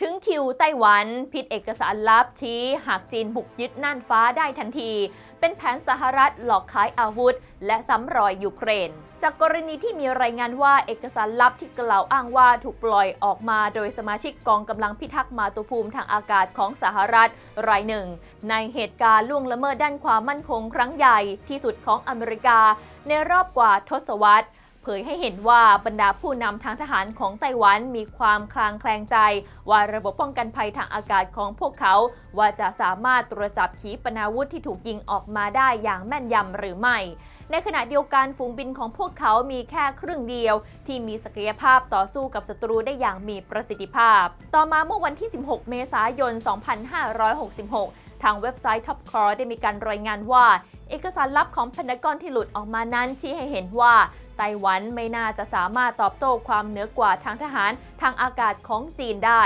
ถึงคิวไต้หวันผิดเอกสารลับชี้หากจีนบุกยึดน่านฟ้าได้ทันที เป็นแผนสหรัฐหลอกขายอาวุธ และซ้ำรอยยูเครน จากกรณีที่มีรายงานว่าเอกสารลับที่กล่าวอ้างว่าถูกปล่อยออกมาโดยสมาชิกกองกำลังพิทักษ์มาตุภูมิทางอากาศของสหรัฐ รายหนึ่ง ในเหตุการณ์ล่วงละเมิดด้านความมั่นคงครั้งใหญ่ที่สุดของอเมริกา ในรอบกว่าทศวรรษ เผยให้เห็นว่าบรรดาผู้นำทางทหารของไต้หวันมีความคลางแคลงใจ ว่าระบบป้องกันภัยทางอากาศของพวกเขา ว่าจะสามารถตรวจจับขีปนาวุธที่ถูกยิงออกมาได้อย่างแม่นยำหรือไม่ ในขณะเดียวกันฝูงบินของพวกเขามีแค่ครึ่งเดียว ที่มีศักยภาพต่อสู้กับศัตรูได้อย่างมีประสิทธิภาพ ต่อมาเมื่อวันที่ 16 เมษายน 2566 ทางเว็บไซต์ Top c o r ได้มีการรายงานว่า เอกสารลับของพนากอนที่หลุดออกมานั้นชี้ให้เห็นว่าไต้หวันไม่น่าจะสามารถตอบโต้ความเหนือกว่าทางทหารทางอากาศของจีนได้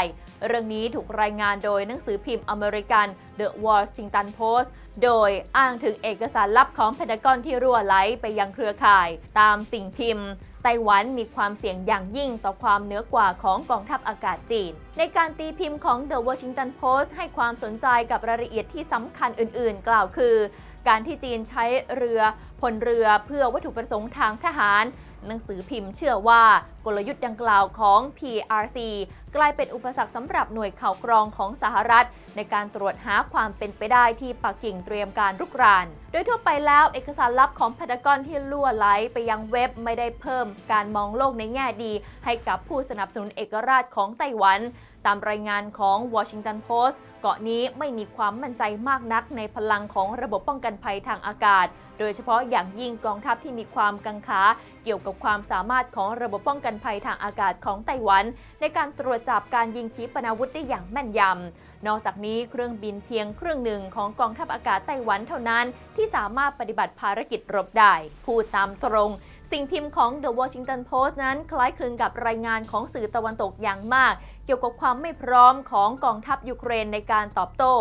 เรื่องนี้ถูกรายงานโดยหนังสือพิมพ์อเมริกัน The Washington Post โดยอ้างถึงเอกสารลับของเพนทากอนที่รั่วไหลไปยังเครือข่าย ตามสิ่งพิมพ์ ไต้หวันมีความเสี่ยงอย่างยิ่งต่อความเหนือกว่าของกองทัพอากาศจีน ในการตีพิมพ์ของ The Washington Post ให้ความสนใจกับรายละเอียดที่สำคัญอื่นๆ กล่าวคือ การที่จีนใช้เรือพลเรือเพื่อวัตถุประสงค์ทางทหาร หนังสือพิมพ์เชื่อว่ากลยุทธ์ดังกล่าวของ PRC กลายเป็นอุปสรรคสำหรับหน่วยข่าวกรองของสหรัฐ ในการตรวจหาความเป็นไปได้ที่ปักกิ่งเตรียมการรุกราน โดยทั่วไปแล้วเอกสารลับของพนากอนที่ล่วไหลไปยังเว็บไม่ได้เพิ่มการมองโลกในแง่ดี ให้กับผู้สนับสนุนเอกราชของไต้หวัน ตามรายงานของ Washington Post เกาะนี้ไม่มีความมั่นใจมากนักในพลังของระบบป้องกันภัยทางอากาศ โดยเฉพาะอย่างยิ่งกองทัพที่มีความกังขาเกี่ยวกับความสามารถของระบบป้องกันภัยทางอากาศของไต้หวัน ในการตรวจจับการยิงขีปนาวุธได้อย่างแม่นยำ นอกจากนี้เครื่องบินเพียงเครื่องหนึ่งของกองทัพอากาศไต้หวันเท่านั้น ที่สามารถปฏิบัติภารกิจรบได้ พูดตามตรง สิ่งพิมพ์ของ The Washington Post นั้นคล้ายคลึงกับรายงานของสื่อตะวันตกอย่างมาก เกี่ยวกับความไม่พร้อมของกองทัพยูเครนในการตอบโต้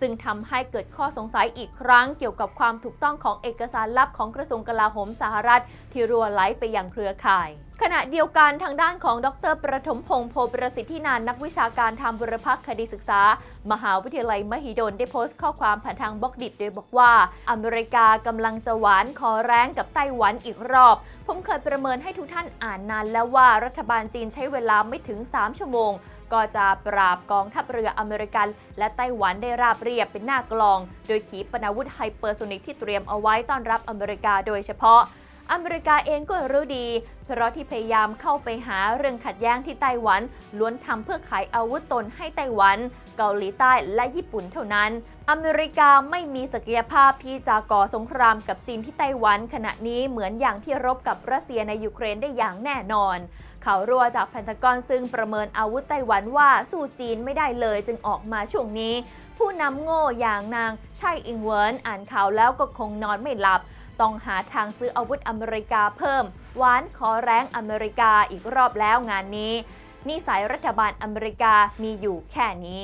ซึ่งทำให้เกิดข้อสงสัยอีกครั้ง เกี่ยวกับความถูกต้องของเอกสารลับของกระทรวงกลาโหมสหรัฐ ที่รั่วไหลไปยังเครือข่ายขณะเดียวกันทางด้านของดร ประถมพงษ์โพประสิทธินานนักวิชาการทางบุรพคดีศึกษา มหาวิทยาลัยมหิดลได้โพสต์ข้อความผ่านทางบล็อกดิบโดยบอกว่า อเมริกากำลังจะหวานคอแรงกับไต้หวันอีกรอบ ผมเคยประเมินให้ทุกท่านอ่านนานแล้วว่ารัฐบาลจีนใช้เวลาไม่ถึง 3 ชั่วโมง ก็จะปราบกองทัพเรืออเมริกัน และไต้หวันได้ราบเรียบเป็นหน้ากลอง โดยขีปนาวุธไฮเปอร์โซนิกที่เตรียมเอาไว้ต้อนรับอเมริกาโดยเฉพาะ อเมริกาเองก็รู้ดี เพราะที่พยายามเข้าไปหาเรื่องขัดแย้งที่ไต้หวัน ล้วนทำเพื่อขายอาวุธตนให้ไต้หวัน เกาหลีใต้และญี่ปุ่นเท่านั้น อเมริกาไม่มีศักยภาพที่จะก่อสงครามกับจีนที่ไต้หวัน ขณะนี้เหมือนอย่างที่รบกับรัสเซียในยูเครนได้อย่างแน่นอนข่าวรั่วจากแพนตากอนซึ่งประเมินอาวุธไต้หวันว่าสู้จีนไม่ได้เลยจึงออกมาช่วงนี้ ผู้นำโง่อย่างนางไช่อิงเวิร์นอ่านข่าวแล้วก็คงนอนไม่หลับ ต้องหาทางซื้ออาวุธอเมริกาเพิ่ม หวานขอแรงอเมริกาอีกรอบแล้วงานนี้นิสัยรัฐบาลอเมริกามีอยู่แค่นี้